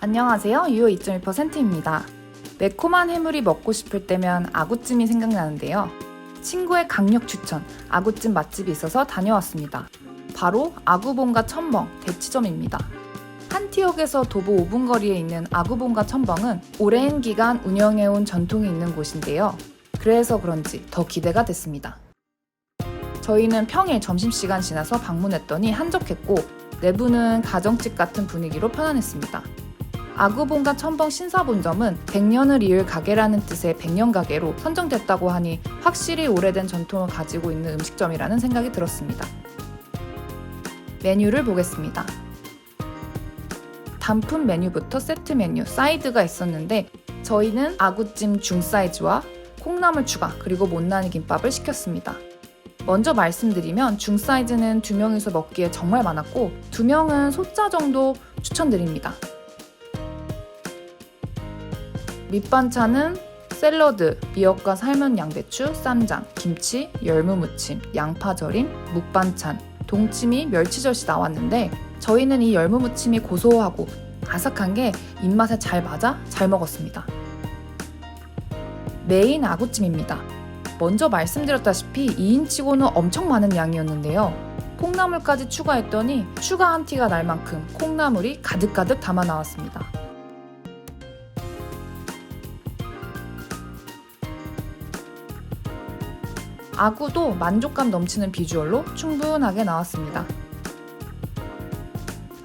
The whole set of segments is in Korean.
안녕하세요. 유효 2.1%입니다. 매콤한 해물이 먹고 싶을 때면 아구찜이 생각나는데요. 친구의 강력 추천, 아구찜 맛집이 있어서 다녀왔습니다. 바로 아구봉가 첨벙 대치점입니다. 한티옥에서 도보 5분 거리에 있는 아구봉가 첨벙은 오랜 기간 운영해온 전통이 있는 곳인데요. 그래서 그런지 더 기대가 됐습니다. 저희는 평일 점심시간 지나서 방문했더니 한적했고 내부는 가정집 같은 분위기로 편안했습니다. 아구봉가 첨벙 신사본점은 100년을 이을 가게라는 뜻의 100년 가게로 선정됐다고 하니 확실히 오래된 전통을 가지고 있는 음식점이라는 생각이 들었습니다. 메뉴를 보겠습니다. 단품 메뉴부터 세트 메뉴, 사이드가 있었는데 저희는 아구찜 중 사이즈와 콩나물 추가 그리고 못난이 김밥을 시켰습니다. 먼저 말씀드리면 중 사이즈는 두 명이서 먹기에 정말 많았고 두 명은 소자 정도 추천드립니다. 밑반찬은 샐러드, 미역과 삶은 양배추, 쌈장, 김치, 열무무침, 양파절임, 묵반찬, 동치미, 멸치젓이 나왔는데 저희는 이 열무무침이 고소하고 아삭한 게 입맛에 잘 맞아 잘 먹었습니다. 메인 아구찜입니다. 먼저 말씀드렸다시피 2인치고는 엄청 많은 양이었는데요. 콩나물까지 추가했더니 추가 한 티가 날 만큼 콩나물이 가득가득 담아 나왔습니다. 아구도 만족감 넘치는 비주얼로 충분하게 나왔습니다.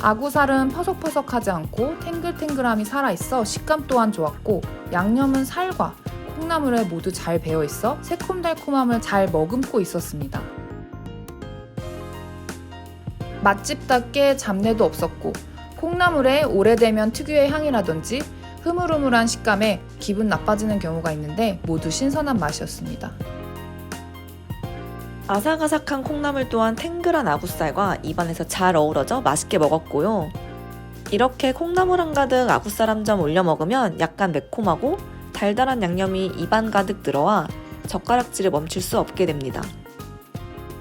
아구살은 퍼석퍼석하지 않고 탱글탱글함이 살아있어 식감 또한 좋았고 양념은 살과 콩나물에 모두 잘 배어 있어 새콤달콤함을 잘 머금고 있었습니다. 맛집답게 잡내도 없었고 콩나물에 오래되면 특유의 향이라든지 흐물흐물한 식감에 기분 나빠지는 경우가 있는데 모두 신선한 맛이었습니다. 아삭아삭한 콩나물 또한 탱글한 아구살과 입안에서 잘 어우러져 맛있게 먹었고요. 이렇게 콩나물 한 가득 아구살 한 점 올려 먹으면 약간 매콤하고 달달한 양념이 입안 가득 들어와 젓가락질을 멈출 수 없게 됩니다.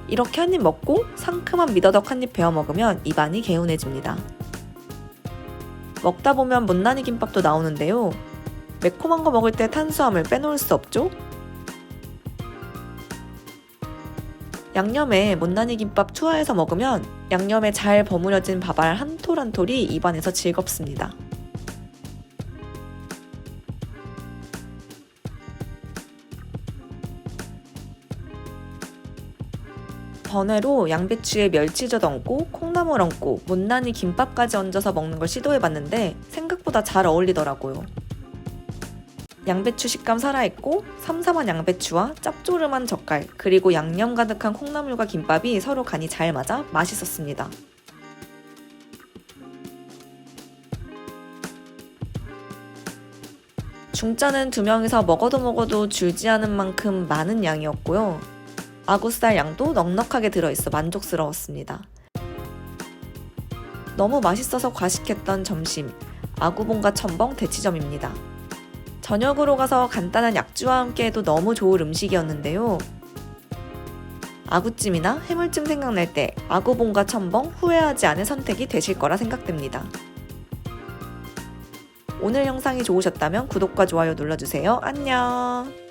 이렇게 한 입 먹고 상큼한 미더덕 한 입 베어 먹으면 입안이 개운해집니다. 먹다 보면 못난이 김밥도 나오는데요. 매콤한 거 먹을 때 탄수화물 빼놓을 수 없죠? 양념에 못난이 김밥 투하해서 먹으면 양념에 잘 버무려진 밥알 한 톨 한 톨이 입안에서 즐겁습니다. 번외로 양배추에 멸치젓 얹고 콩나물 얹고 못난이 김밥까지 얹어서 먹는 걸 시도해봤는데 생각보다 잘 어울리더라고요. 양배추 식감 살아있고 삼삼한 양배추와 짭조름한 젓갈 그리고 양념 가득한 콩나물과 김밥이 서로 간이 잘 맞아 맛있었습니다. 중짜는 두 명이서 먹어도 먹어도 줄지 않은 만큼 많은 양이었고요. 아구살 양도 넉넉하게 들어있어 만족스러웠습니다. 너무 맛있어서 과식했던 점심, 아구봉과 첨벙 대치점입니다. 저녁으로 가서 간단한 약주와 함께 해도 너무 좋을 음식이었는데요. 아구찜이나 해물찜 생각날 때 아구봉과 첨벙 후회하지 않을 선택이 되실 거라 생각됩니다. 오늘 영상이 좋으셨다면 구독과 좋아요 눌러주세요. 안녕!